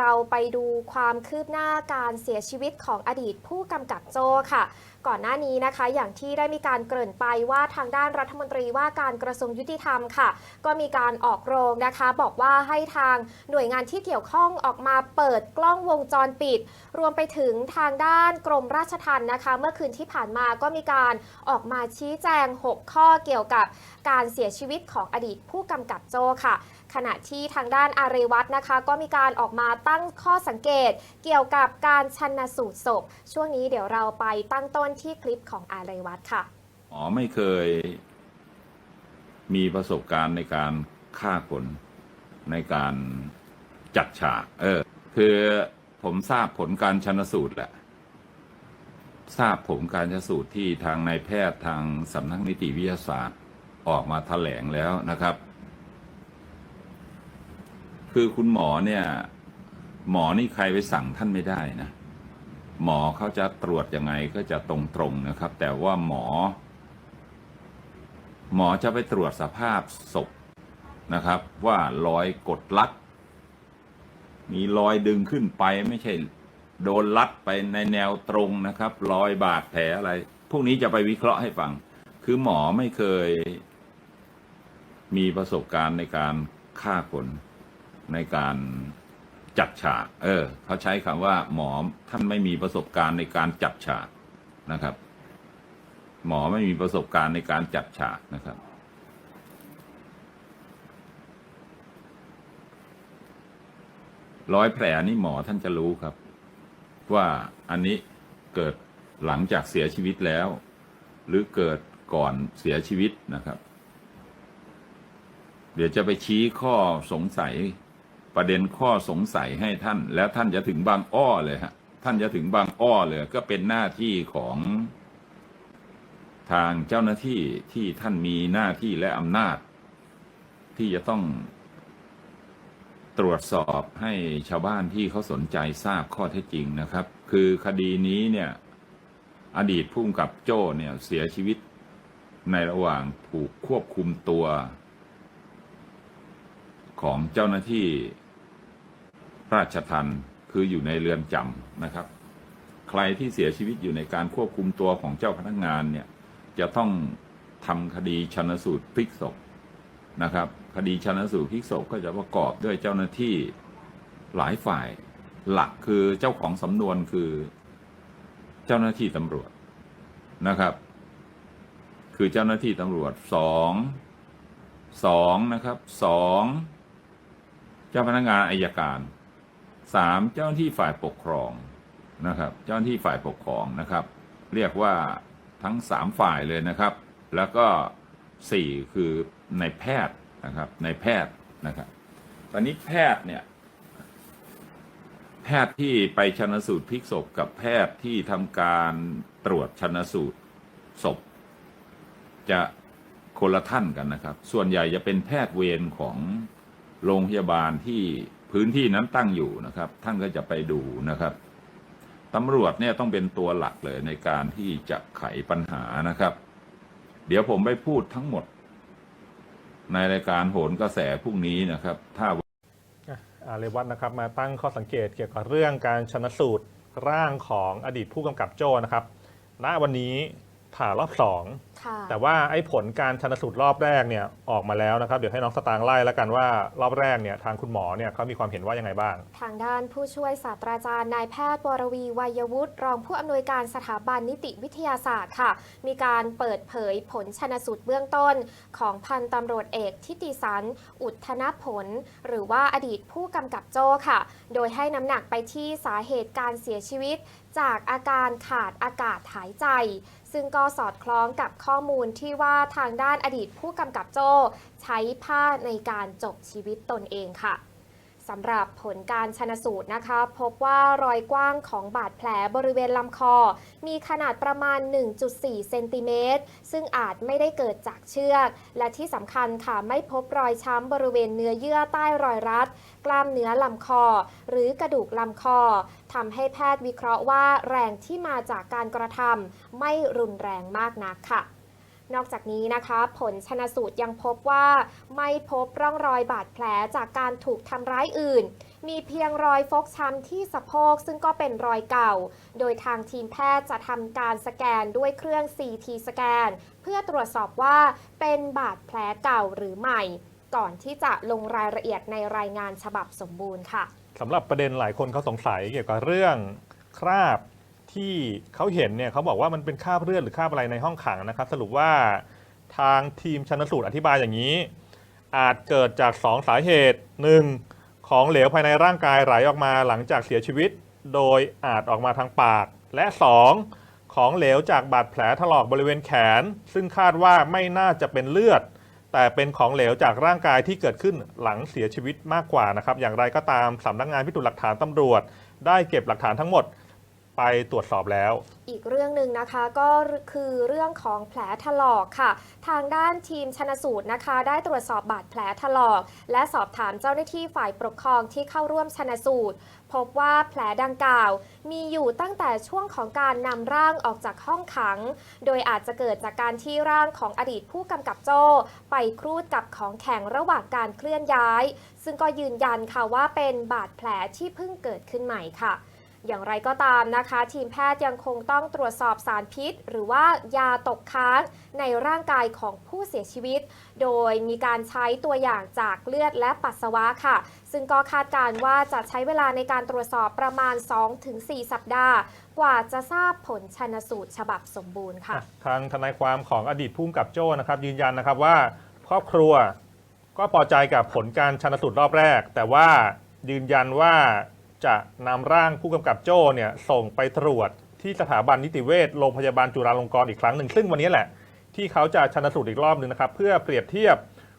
เราไปดูความคืบหน้าการเสียชีวิตของอดีตผู้กำกับโจ้ค่ะ ก่อนหน้านี้นะคะ อย่างที่ได้มีการเกริ่นไปว่าทางด้านรัฐมนตรีว่าการกระทรวงยุติธรรมค่ะ ก็มีการออกโรงนะคะ บอกว่าให้ทางหน่วยงานที่เกี่ยวข้องออกมาเปิดกล้องวงจรปิด รวมไปถึงทางด้านกรมราชทัณฑ์นะคะ เมื่อคืนที่ผ่านมาก็มีการออกมาชี้แจง 6 ข้อเกี่ยวกับการเสียชีวิตของอดีตผู้กำกับโจ้ค่ะขณะที่ทางด้านอารีวัตนะคะ ก็มีการออกมาตั้งข้อสังเกต เกี่ยวกับการชันสูตรศพ ช่วงนี้เดี๋ยวเราไปตั้งต้นที่คลิปของอารีวัตค่ะ อ๋อไม่เคยมีประสบการณ์ในการฆ่าคนในการจัดฉาก เออ คือผมทราบผลการชนสูตรแหละ ทราบผลการชนสูตรที่ทางนายแพทย์ทางสำนักนิติวิทยาศาสตร์ออกมาแถลงแล้วนะครับ คือคุณหมอเนี่ย หมอนี่ใครไปสั่งท่านไม่ได้นะ หมอเขาจะตรวจยังไงก็จะตรงๆนะครับ แต่ว่าหมอ หมอจะไปตรวจสภาพศพนะครับ ว่ารอยกดลัด มีรอยดึงขึ้นไปไม่ใช่โดนลัดไปในแนวตรงนะครับรอยบาดแผลอะไร พวกนี้จะไปวิเคราะห์ให้ฟัง คือหมอไม่เคย มีประสบการณ์ในการฆ่าคนในการ จัดฉาก เออ เขาใช้คำว่า หมอท่านไม่มีประสบการณ์ในการจัดฉากนะครับ หมอไม่มีประสบการณ์ในการจัดฉากนะครับ ร้อยแผลนี่หมอท่านจะรู้ครับ ว่าอันนี้เกิดหลังจากเสียชีวิตแล้ว หรือเกิดก่อนเสียชีวิตนะครับ เดี๋ยวจะไปชี้ข้อสงสัย ประเด็นข้อสงสัยให้ท่าน แล้วท่านจะถึงบางอ้อเลยฮะท่านจะถึงบางอ้อเลย ก็เป็นหน้าที่ของทางเจ้าหน้าที่ที่ท่านมีหน้าที่และอำนาจ ที่จะต้องตรวจสอบให้ชาวบ้านที่เขาสนใจทราบข้อเท็จจริงนะครับ คือคดีนี้เนี่ยอดีตผู้กำกับโจ้เนี่ยเสียชีวิตในระหว่างถูกควบคุมตัว ของเจ้าหน้าที่ ราชทัณฑ์คืออยู่ในเรือนจำนะครับ ใครที่เสียชีวิตอยู่ในการควบคุมตัวของเจ้าพนักงานเนี่ยจะต้องทำคดีชนสูตรพลิกศพนะครับ คดีชนสูตรพลิกศพก็จะประกอบด้วยเจ้าหน้าที่หลายฝ่ายหลักคือเจ้าของสำนวนคือเจ้าหน้าที่ตำรวจนะครับ คือเจ้าหน้าที่ตำรวจสองสองนะครับสองเจ้าพนักงานอายการ สามเจ้าหน้าที่ฝ่ายปกครองนะครับ เจ้าหน้าที่ฝ่ายปกครองนะครับ เรียกว่าทั้งสามฝ่ายเลยนะครับ แล้วก็สี่คือในแพทย์นะครับในแพทย์นะครับ ตอนนี้แพทย์เนี่ยแพทย์ที่ไปชนสูตรพลิกศพกับแพทย์ที่ทำการตรวจชนสูตรศพ จะคนละท่านกันนะครับ ส่วนใหญ่จะเป็นแพทย์เวรของโรงพยาบาลที่ พื้นที่นั้นตั้งอยู่นะครับ ท่านก็จะไปดูนะครับตำรวจเนี่ยต้องเป็นตัวหลักเลยในการที่จะไขปัญหานะครับ เดี๋ยวผมไปพูดทั้งหมด ในรายการโหนกระแสพรุ่งนี้นะครับ ถ้าอะอาเรวัตนะครับมาตั้งข้อสังเกตเกี่ยวกับเรื่องการชนสูตรร่างของอดีตผู้กำกับโจนะครับณวันนี้ผ่ารอบสอง แต่ว่าไอ้ผลการชนสูตรรอบแรกเนี่ยออกมาแล้วนะครับ เดี๋ยวให้น้องสตางค์ไล่แล้วกันว่ารอบแรกเนี่ยทางคุณหมอเนี่ยเขามีความเห็นว่ายังไงบ้าง ทางด้านผู้ช่วยศาสตราจารย์นายแพทย์วรวีวัยวุฒิรองผู้อำนวยการสถาบันนิติวิทยาศาสตร์ค่ะ มีการเปิดเผยผลชนสูตรเบื้องต้น ของพันตำรวจเอกทิติสัน อุทธนผล หรือว่าอดีตผู้กำกับโจ้ค่ะ โดยให้น้ำหนักไปที่สาเหตุการเสียชีวิต จากอาการขาดอากาศหายใจ ซึ่งก็สอดคล้องกับข้อข้อมูลที่ว่าทางด้านอดีตผู้กำกับโจ้ใช้ผ้าในการจบชีวิตตนเองค่ะสำหรับผลการชนสูตรนะคะ พบว่ารอยกว้างของบาดแผลบริเวณลำคอ มีขนาดประมาณ 1.4 เซนติเมตร ซึ่งอาจไม่ได้เกิดจากเชือก และที่สำคัญค่ะไม่พบรอยช้ำบริเวณเนื้อเยื่อใต้รอยรัด กล้ามเนื้อลำคอ หรือกระดูกลำคอทำให้แพทย์วิเคราะห์ว่าแรงที่มาจากการกระทำไม่รุนแรงมากนักค่ะ นอกจากนี้นะคะ ผลชนสูตรยังพบว่า ไม่พบร่องรอยบาดแผลจากการถูกทำร้ายอื่น มีเพียงรอยฟกช้ำที่สะโพกซึ่งก็เป็นรอยเก่า โดยทางทีมแพทย์จะทำการสแกนด้วยเครื่อง CT สแกน เพื่อตรวจสอบว่าเป็นบาดแผลเก่าหรือใหม่ ก่อนที่จะลงรายละเอียดในรายงานฉบับสมบูรณ์ค่ะสำหรับประเด็นหลายคนเขาสงสัยเกี่ยวกับเรื่องคราบ ที่เขาเห็นเนี่ยเขาบอกว่ามันเป็นคราบเลือดหรือคราบอะไรในห้องขังนะครับ สรุปว่าทางทีมชันสูตรอธิบายอย่างนี้ อาจเกิดจาก 2 สาเหตุ 1. ของเหลวภายในร่างกายไหลออกมาหลังจากเสียชีวิต โดยอาจออกมาทางปาก และ 2. ของเหลวจากบาดแผลถลอกบริเวณแขน ซึ่งคาดว่าไม่น่าจะเป็นเลือด แต่เป็นของเหลวจากร่างกายที่เกิดขึ้นหลังเสียชีวิตมากกว่านะครับอย่างไรก็ตามสำนักงานพิสูจน์หลักฐานตำรวจ ได้เก็บหลักฐานทั้งหมด ไปตรวจสอบแล้ว อีกเรื่องหนึ่งนะคะก็คือเรื่องของแผลถลอกค่ะ ทางด้านทีมชนสูตรนะคะ ได้ตรวจสอบบาดแผลถลอก และสอบถามเจ้าหน้าที่ฝ่ายปกครองที่เข้าร่วมชนสูตร พบว่าแผลดังกล่าว มีอยู่ตั้งแต่ช่วงของการนำร่างออกจากห้องขัง โดยอาจจะเกิดจากการที่ร่างของอดีตผู้กำกับโจ้ไปครูดกับของแข็งระหว่างการเคลื่อนย้าย ซึ่งก็ยืนยันค่ะว่าเป็นบาดแผลที่เพิ่งเกิดขึ้นใหม่ค่ะ อย่างไรก็ตามนะคะ ทีมแพทย์ยังคงต้องตรวจสอบสารพิษ หรือว่ายาตกค้างในร่างกายของผู้เสียชีวิต โดยมีการใช้ตัวอย่างจากเลือดและปัสสาวะค่ะ ซึ่งก็คาดการณ์ว่าจะใช้เวลาในการตรวจสอบประมาณ 2-4 สัปดาห์ กว่าจะทราบผลชนสูตรฉบับสมบูรณ์ค่ะ ทางทนายความของอดีตผู้กำกับโจ้นะครับ ยืนยันนะครับว่าครอบครัวก็พอใจกับผลการชนสูตรรอบแรก แต่ว่ายืนยันว่า จะนำร่างผู้กำกับโจ้เนี่ยส่งไปตรวจที่สถาบันนิติเวชโรงพยาบาลจุฬาลงกรณ์อีกครั้งหนึ่งซึ่งวันนี้แหละที่เขาจะชันสูตรอีกรอบหนึ่งนะครับ เพื่อเปรียบเทียบ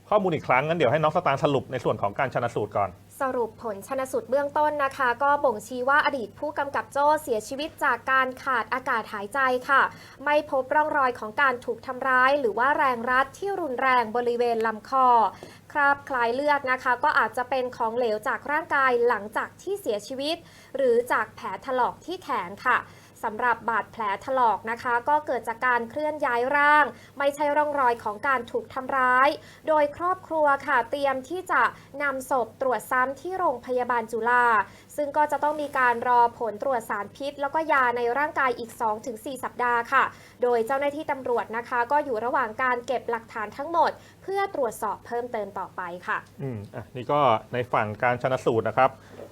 ข้อมูลอีกครั้งงั้นเดี๋ยวให้น้องสตางค์สรุปในส่วนของการชันสูตรก่อน สรุปผลชนสูตรเบื้องต้นนะคะ ก็บ่งชี้ว่าอดีตผู้กำกับโจ้เสียชีวิตจากการขาดอากาศหายใจค่ะ ไม่พบร่องรอยของการถูกทำร้าย หรือว่าแรงรัดที่รุนแรงบริเวณลำคอ คราบคล้ายเลือดนะคะ ก็อาจจะเป็นของเหลวจากร่างกายหลังจากที่เสียชีวิต หรือจากแผลถลอกที่แขนค่ะสำหรับบาดแผลถลอกนะคะ ก็เกิดจากการเคลื่อนย้ายร่าง ไม่ใช่ร่องรอยของการถูกทำร้าย โดยครอบครัวค่ะเตรียมที่จะนำศพตรวจซ้ำที่โรงพยาบาลจุฬาซึ่งก็จะต้องมีการรอผลตรวจสารพิษ แล้วก็ยาในร่างกายอีก 2-4 สัปดาห์ค่ะ โดยเจ้าหน้าที่ตำรวจนะคะ ก็อยู่ระหว่างการเก็บหลักฐานทั้งหมด เพื่อตรวจสอบเพิ่มเติมต่อไปค่ะ อืมอะนี่ก็ในฝั่งการชนสูตรนะครับ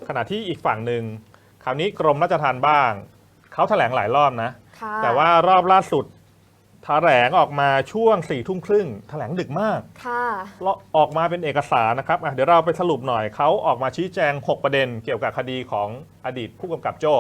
ขณะที่อีกฝั่งหนึ่งคราวนี้กรมราชทัณฑ์บ้าง เขาแถลงหลายรอบนะค่ะแต่ว่ารอบล่าสุด แถลงออกมาช่วงสี่ทุ่มครึ่งแถลงดึกมากค่ะแล้วออกมาเป็นเอกสารนะครับอะเดี๋ยวเราไปสรุปหน่อยเขาออกมาชี้แจง 6 ประเด็นเกี่ยวกับคดีของอดีตผู้กำกับโจ้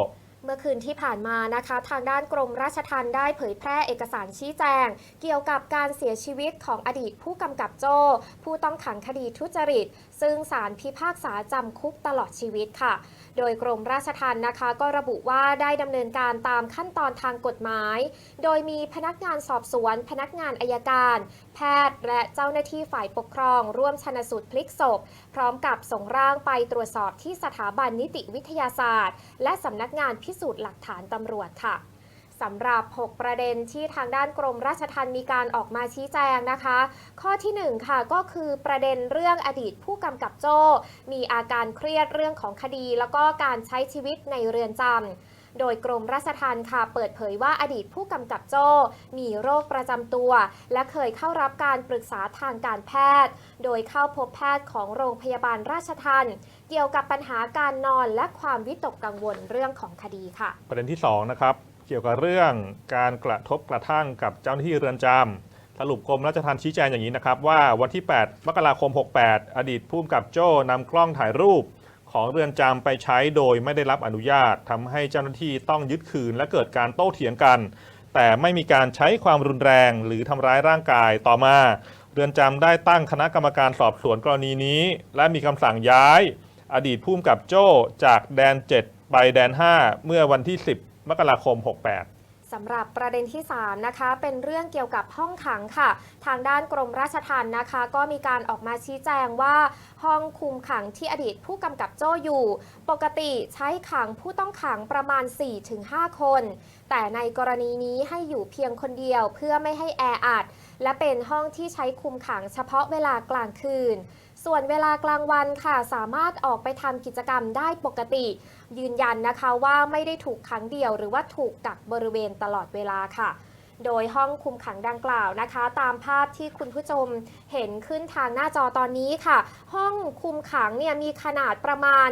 เมื่อคืนที่ผ่านมานะคะ ทางด้านกรมราชทัณฑ์ได้เผยแพร่เอกสารชี้แจง เกี่ยวกับการเสียชีวิตของอดีตผู้กำกับโจ้ ผู้ต้องขังคดีทุจริต ซึ่งศาลพิพากษาจำคุกตลอดชีวิตค่ะ โดยกรมราชทัณฑ์นะคะ ก็ระบุว่าได้ดำเนินการตามขั้นตอนทางกฎหมาย โดยมีพนักงานสอบสวน พนักงานอายการ แพทย์ และเจ้าหน้าที่ฝ่ายปกครอง ร่วมชนสูตรพลิกศพ พร้อมกับส่งร่างไปตรวจสอบที่สถาบันนิติวิทยาศาสตร์ และสำนักงานพิสูจน์หลักฐานตำรวจค่ะ สำหรับ 6 ประเด็นที่ทางด้านกรมราชทัณฑ์มีการออกมาชี้แจงนะคะ ข้อที่ 1 ค่ะก็คือประเด็นเรื่องอดีตผู้กำกับโจ้ มีอาการเครียดเรื่องของคดี แล้วก็การใช้ชีวิตในเรือนจำโดยกรมราชทัณฑ์ค่ะเปิดเผยว่าอดีตผู้กำกับโจ้ มีโรคประจำตัว และเคยเข้ารับการปรึกษาทางการแพทย์ โดยเข้าพบแพทย์ของโรงพยาบาลราชทัณฑ์เกี่ยวกับปัญหาการนอนและความวิตกกังวลเรื่องของคดีค่ะ ประเด็นที่2นะครับ เกี่ยวกับเรื่องการกระทบกระทั่งกับเจ้าหน้าที่เรือนจำสรุปกรมราชทัณฑ์ชี้แจงอย่างนี้นะครับ ว่าวันที่ 8 มกราคม 68 อดีตผู้กำกับโจ้นำกล้องถ่ายรูปของเรือนจำไปใช้โดยไม่ได้รับอนุญาตทำให้เจ้าหน้าที่ต้องยึดคืนและเกิดการโต้เถียงกัน แต่ไม่มีการใช้ความรุนแรงหรือทำร้ายร่างกายต่อมา เรือนจำได้ตั้งคณะกรรมการสอบสวนกรณีนี้ และมีคำสั่งย้าย อดีตผู้กำกับโจ้จากแดน 7 ไปแดน 5 เมื่อวันที่ 10 มกราคม 68สำหรับประเด็นที่ 3 นะคะ เป็นเรื่องเกี่ยวกับห้องขังค่ะ ทางด้านกรมราชทัณฑ์นะคะ ก็มีการออกมาชี้แจงว่า ห้องคุมขังที่อดีตผู้กำกับโจ้อยู่ ปกติใช้ขังผู้ต้องขังประมาณ 4-5 คน แต่ในกรณีนี้ให้อยู่เพียงคนเดียวเพื่อไม่ให้แออัด และเป็นห้องที่ใช้คุมขังเฉพาะเวลากลางคืน ส่วนเวลากลางวันค่ะ สามารถออกไปทำกิจกรรมได้ปกติ ยืนยันนะคะว่าไม่ได้ถูกขังเดี่ยวหรือว่าถูกกักบริเวณตลอดเวลาค่ะโดยห้องคุมขังดังกล่าวนะคะ ตามภาพที่คุณผู้ชมเห็นขึ้นทางหน้าจอตอนนี้ค่ะ ห้องคุมขังเนี่ยมีขนาดประมาณ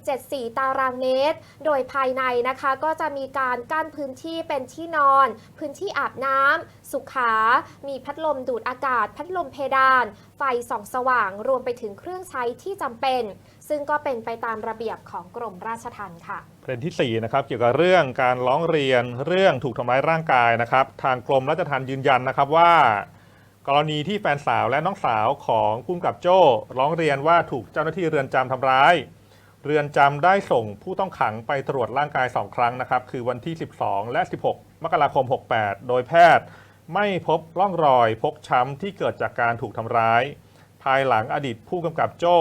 8.74 ตารางเมตร โดยภายในนะคะก็จะมีการกั้นพื้นที่เป็นที่นอน พื้นที่อาบน้ำ สุขา มีพัดลมดูดอากาศ พัดลมเพดาน ไฟส่องสว่าง รวมไปถึงเครื่องใช้ที่จำเป็น ซึ่งก็เป็นไปตามระเบียบของกรมราชทัณฑ์ค่ะประเด็นที่4นะครับเกี่ยวกับเรื่องการร้องเรียนเรื่องถูกทำร้ายร่างกายนะครับ ทางกรมราชทัณฑ์ยืนยันนะครับว่า กรณีที่แฟนสาวและน้องสาวของผู้กำกับโจ้ร้องเรียนว่าถูกเจ้าหน้าที่เรือนจำทำร้าย เรือนจำได้ส่งผู้ต้องขังไปตรวจร่างกาย 2 ครั้งนะครับ คือวันที่ 12 และ 16 มกราคม 68 โดยแพทย์ไม่พบร่องรอยพกช้ำที่เกิดจากการถูกทำร้าย ภายหลังอดีตผู้กำกับโจ้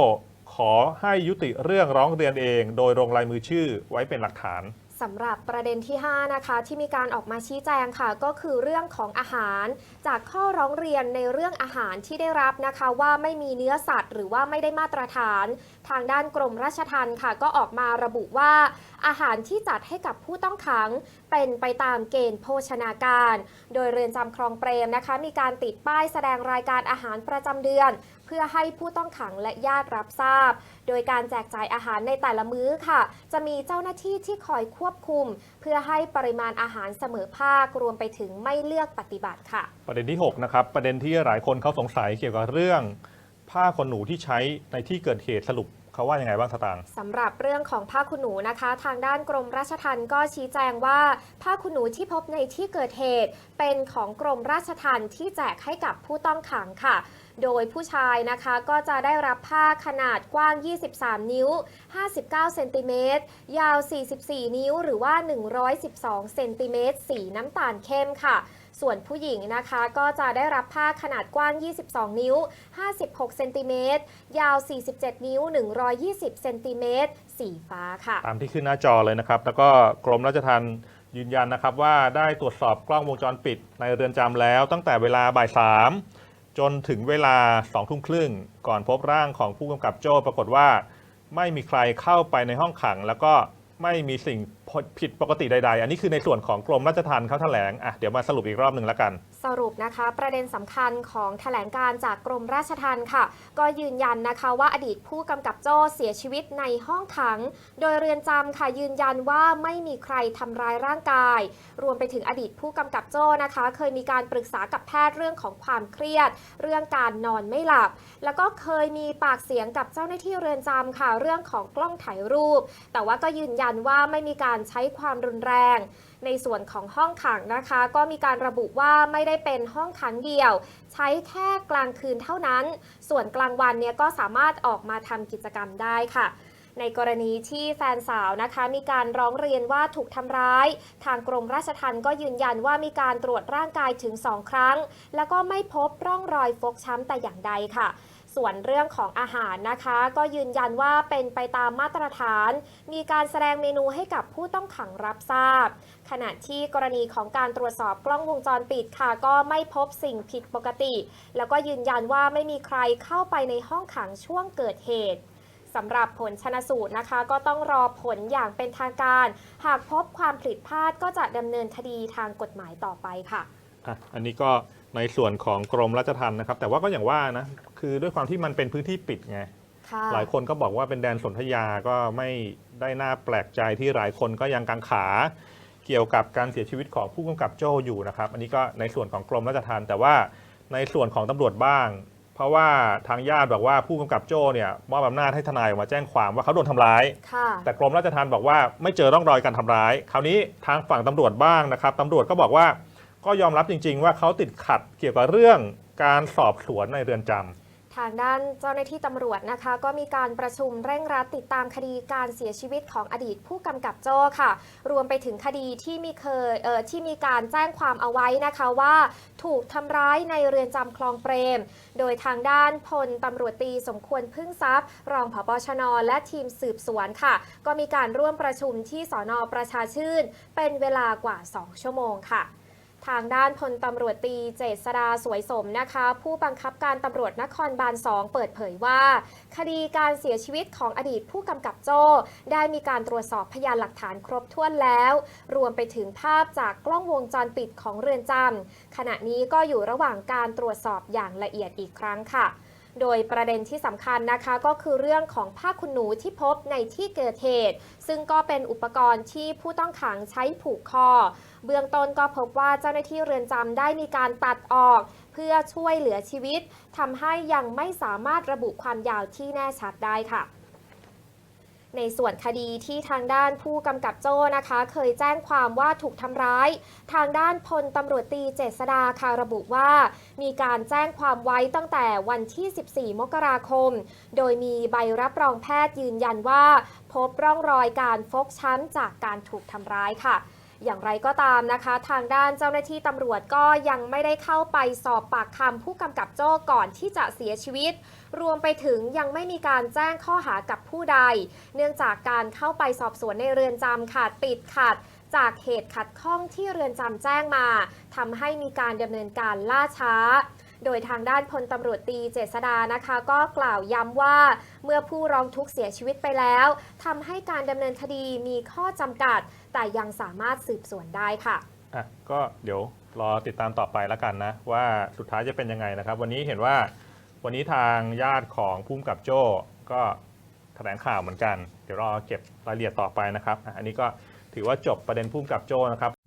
ขอให้ยุติเรื่องร้องเรียนเอง โดยลงลายมือชื่อไว้เป็นหลักฐาน สำหรับประเด็นที่ 5 นะคะ ที่มีการออกมาชี้แจงค่ะ ก็คือเรื่องของอาหาร จากข้อร้องเรียนในเรื่องอาหารที่ได้รับนะคะ ว่าไม่มีเนื้อสัตว์ หรือว่าไม่ได้มาตรฐาน ทางด้านกรมราชทัณฑ์ค่ะ ก็ออกมาระบุว่า อาหารที่จัดให้กับผู้ต้องขัง เป็นไปตามเกณฑ์โภชนาการ โดยเรือนจำคลองเปรมนะคะ มีการติดป้ายแสดงรายการอาหารประจำเดือน เพื่อให้ผู้ต้องขังและญาติรับทราบ โดยการแจกจ่ายอาหารในแต่ละมื้อค่ะ จะมีเจ้าหน้าที่ที่คอยควบคุม เพื่อให้ปริมาณอาหารเสมอภาครวมไปถึงไม่เลือกปฏิบัติค่ะ ประเด็นที่ 6 นะครับ ประเด็นที่หลายคนเขาสงสัยเกี่ยวกับเรื่องผ้าขนหนูที่ใช้ในที่เกิดเหตุสรุป เขาว่ายังไงบ้างสตางค์สำหรับเรื่องของผ้าขนหนูนะคะ ทางด้านกรมราชทัณฑ์ก็ชี้แจงว่าผ้าขนหนูที่พบในที่เกิดเหตุ เป็นของกรมราชทัณฑ์ที่แจกให้กับผู้ต้องขังค่ะ โดยผู้ชายนะคะก็จะได้รับผ้าขนาดกว้าง 23 นิ้ว 59 เซนติเมตร ยาว 44 นิ้ว หรือว่า 112 เซนติเมตร สีน้ำตาลเข้มค่ะส่วนผู้หญิงนะคะก็จะได้รับผ้าขนาดกว้าง 22 นิ้ว 56 เซนติเมตร ยาว 47 นิ้ว 120 เซนติเมตร สีฟ้าค่ะ ตามที่ขึ้นหน้าจอเลยนะครับ แล้วก็กรมราชทัณฑ์ยืนยันนะครับว่าได้ตรวจสอบกล้องวงจรปิดในเรือนจำแล้วตั้งแต่เวลาบ่ายสาม จนถึงเวลาสองทุ่มครึ่งก่อนพบร่างของผู้กำกับโจ้ปรากฏว่า ไม่มีใครเข้าไปในห้องขัง แล้วก็ไม่มีสิ่ง ผิดปกติใด ๆ อันนี้คือในส่วนของกรมราชทัณฑ์เขาแถลงอะเดี๋ยวมาสรุปอีกรอบหนึ่งแล้วกัน สรุปนะคะ ประเด็นสำคัญของแถลงการจากกรมราชทัณฑ์ค่ะ ก็ยืนยันนะคะว่าอดีตผู้กำกับโจ้เสียชีวิตในห้องขัง โดยเรือนจำค่ะยืนยันว่าไม่มีใครทำร้ายร่างกาย รวมไปถึงอดีตผู้กำกับโจ้นะคะ เคยมีการปรึกษากับแพทย์เรื่องของความเครียด เรื่องการนอนไม่หลับ แล้วก็เคยมีปากเสียงกับเจ้าหน้าที่เรือนจำค่ะเรื่องของกล้องถ่ายรูป แต่ว่าก็ยืนยันว่าไม่มีการใช้ความรุนแรง ในส่วนของห้องขังนะคะ ก็มีการระบุว่าไม่ได้เป็นห้องขังเดี่ยว ใช้แค่กลางคืนเท่านั้น ส่วนกลางวันเนี่ยก็สามารถออกมาทำกิจกรรมได้ค่ะในกรณีที่แฟนสาวนะคะ มีการร้องเรียนว่าถูกทำร้าย ทางกรมราชทัณฑ์ก็ยืนยันว่ามีการตรวจร่างกายถึง 2 ครั้ง แล้วก็ไม่พบร่องรอยฟกช้ำแต่อย่างใดค่ะ ส่วนเรื่องของอาหารนะคะ ก็ยืนยันว่าเป็นไปตามมาตรฐาน มีการแสดงเมนูให้กับผู้ต้องขังรับทราบ ขณะที่กรณีของการตรวจสอบกล้องวงจรปิดค่ะ ก็ไม่พบสิ่งผิดปกติ แล้วก็ยืนยันว่าไม่มีใครเข้าไปในห้องขังช่วงเกิดเหตุสำหรับผลชนสูตรนะคะ ก็ต้องรอผลอย่างเป็นทางการ หากพบความผิดพลาดก็จะดำเนินคดีทางกฎหมายต่อไปค่ะ อะอันนี้ก็ในส่วนของกรมราชทัณฑ์นะครับ แต่ว่าก็อย่างว่านะ คือด้วยความที่มันเป็นพื้นที่ปิดไง ค่ะหลายคนก็บอกว่าเป็นแดนสนธยาก็ไม่ได้น่าแปลกใจที่หลายคนก็ยังกังขา เกี่ยวกับการเสียชีวิตของผู้กำกับโจ้อยู่นะครับ อันนี้ก็ในส่วนของกรมราชทัณฑ์แต่ว่าในส่วนของตำรวจบ้าง เพราะว่าทางญาติบอกว่าผู้กำกับโจ้เนี่ยมอบอำนาจให้ทนายออกมาแจ้งความว่าเขาโดนทำร้าย ค่ะ แต่กรมราชทัณฑ์บอกว่าไม่เจอร่องรอยการทำร้าย คราวนี้ทางฝั่งตำรวจบ้างนะครับตำรวจก็บอกว่าก็ยอมรับจริง ๆ ว่าเขาติดขัดเกี่ยวกับเรื่องการสอบสวนในเรือนจำ ทางด้านเจ้าหน้าที่ตำรวจนะคะ ก็มีการประชุมเร่งรัดติดตามคดีการเสียชีวิตของอดีตผู้กำกับโจ้ค่ะ รวมไปถึงคดีที่มีเคยเอ่อที่มีการแจ้งความเอาไว้นะคะว่า ถูกทำร้ายในเรือนจำคลองเปรม โดยทางด้านพลตำรวจตีสมควรพึ่งทรัพย์ รองผบชน และทีมสืบสวนค่ะ ก็มีการร่วมประชุมที่สอนอประชาชื่น เป็นเวลากว่า 2 ชั่วโมงค่ะ ทางด้านพลตำรวจตีเจษดาสวยสมนะคะ ผู้บังคับการตำรวจนครบาล 2 เปิดเผยว่า คดีการเสียชีวิตของอดีตผู้กำกับโจ้ได้มีการตรวจสอบพยานหลักฐานครบถ้วนแล้ว รวมไปถึงภาพจากกล้องวงจรปิดของเรือนจำขณะนี้ก็อยู่ระหว่างการตรวจสอบอย่างละเอียดอีกครั้งค่ะ โดยประเด็นที่สำคัญนะคะก็คือเรื่องของผ้าขนหนูที่พบในที่เกิดเหตุ ซึ่งก็เป็นอุปกรณ์ที่ผู้ต้องขังใช้ผูกคอ เบื้องต้นก็พบว่าเจ้าหน้าที่เรือนจำได้มีการตัดออก เพื่อช่วยเหลือชีวิตทำให้ยังไม่สามารถระบุความยาวที่แน่ชัดได้ค่ะ ในส่วนคดีที่ทางด้านผู้กำกับโจ้นะคะ เคยแจ้งความว่าถูกทำร้าย ทางด้านพลตำรวจตีเจษดาค่ะระบุว่า มีการแจ้งความไว้ตั้งแต่วันที่ 14 มกราคม โดยมีใบรับรองแพทย์ยืนยันว่า พบร่องรอยการฟกช้ำจากการถูกทำร้ายค่ะ อย่างไรก็ตามนะคะ ทางด้านเจ้าหน้าที่ตำรวจก็ยังไม่ได้เข้าไปสอบปากคำผู้กำกับโจ้ก่อนที่จะเสียชีวิต รวมไปถึงยังไม่มีการแจ้งข้อหากับผู้ใด เนื่องจากการเข้าไปสอบสวนในเรือนจำค่ะติดขัดจากเหตุขัดข้องที่เรือนจำแจ้งมาทำให้มีการดำเนินการล่าช้า โดยทางด้านพลตำรวจตีเจษดานะคะ ก็กล่าวย้ำว่า เมื่อผู้ร้องทุกข์เสียชีวิตไปแล้วทำให้การดำเนินคดีมีข้อจำกัด แต่ยังสามารถสืบสวนได้ค่ะ อะก็เดี๋ยวรอติดตามต่อไปแล้วกันนะ ว่าสุดท้ายจะเป็นยังไงนะครับ วันนี้เห็นว่าวันนี้ทางญาติของภูมิกับโจ้ก็แถลงข่าวเหมือนกัน เดี๋ยวรอเก็บรายละเอียดต่อไปนะครับอะอันนี้ก็ถือว่าจบประเด็นภูมิกับโจ้นะครับ